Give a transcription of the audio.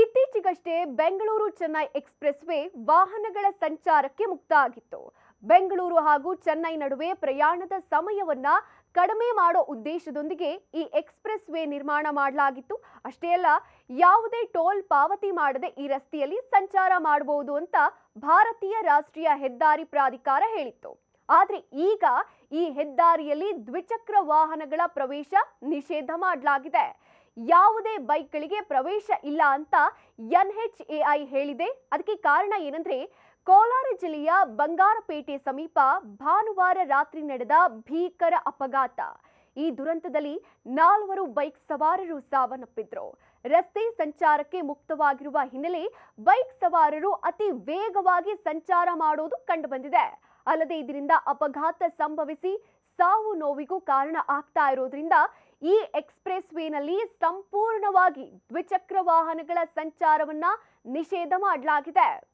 ಇತ್ತೀಚೆಗಷ್ಟೇ Bengaluru Chennai express way ವಾಹನಗಳ ಸಂಚಾರಕ್ಕೆ ಮುಕ್ತ ಆಗಿತ್ತು ಬೆಂಗಳೂರು ಹಾಗೂ ಚೆನ್ನೈ ನಡುವೆ ಪ್ರಯಾಣದ ಸಮಯವನ್ನ ಕಡಿಮೆ ಮಾಡೋ ಉದ್ದೇಶದೊಂದಿಗೆ ಈ ಎಕ್ಸ್ಪ್ರೆಸ್ ವೇ ನಿರ್ಮಾಣ ಮಾಡಲಾಗಿತ್ತು. ಅಷ್ಟೇ ಅಲ್ಲ, ಯಾವುದೇ ಟೋಲ್ ಪಾವತಿ ಮಾಡದೆ ಈ ರಸ್ತೆಯಲ್ಲಿ ಸಂಚಾರ ಮಾಡಬಹುದು ಅಂತ ಭಾರತೀಯ ರಾಷ್ಟ್ರೀಯ ಹೆದ್ದಾರಿ ಪ್ರಾಧಿಕಾರ ಹೇಳಿತ್ತು. ಆದ್ರೆ ಈಗ ಈ ಹೆದ್ದಾರಿಯಲ್ಲಿ ದ್ವಿಚಕ್ರ ವಾಹನಗಳ ಪ್ರವೇಶ ನಿಷೇಧ ಮಾಡಲಾಗಿದೆ. ಯಾವುದೇ ಬೈಕ್ಗಳಿಗೆ ಪ್ರವೇಶ ಇಲ್ಲ ಅಂತ ಎನ್ಎಚ್ಎಐ ಹೇಳಿದೆ. ಅದಕ್ಕೆ ಕಾರಣ ಏನಂದ್ರೆ, ಕೋಲಾರ ಜಿಲ್ಲೆಯ ಬಂಗಾರಪೇಟೆ ಸಮೀಪ ಭಾನುವಾರ ರಾತ್ರಿ ನಡೆದ ಭೀಕರ ಅಪಘಾತ. ಈ ದುರಂತದಲ್ಲಿ ನಾಲ್ವರು ಬೈಕ್ ಸವಾರರು ಸಾವನ್ನಪ್ಪಿದ್ರು. ರಸ್ತೆ ಸಂಚಾರಕ್ಕೆ ಮುಕ್ತವಾಗಿರುವ ಹಿನ್ನೆಲೆ ಬೈಕ್ ಸವಾರರು ಅತಿ ವೇಗವಾಗಿ ಸಂಚಾರ ಮಾಡೋದು ಕಂಡುಬಂದಿದೆ. ಅಲ್ಲದೆ ಇದರಿಂದ ಅಪಘಾತ ಸಂಭವಿಸಿ ಸಾವು ನೋವಿಗೂ ಕಾರಣ ಆಗ್ತಾ ಇರೋದ್ರಿಂದ ಈ ಎಕ್ಸ್ಪ್ರೆಸ್ ವೇನಲ್ಲಿ ಸಂಪೂರ್ಣವಾಗಿ ದ್ವಿಚಕ್ರ ವಾಹನಗಳ ಸಂಚಾರವನ್ನ ನಿಷೇಧ ಮಾಡಲಾಗಿದೆ.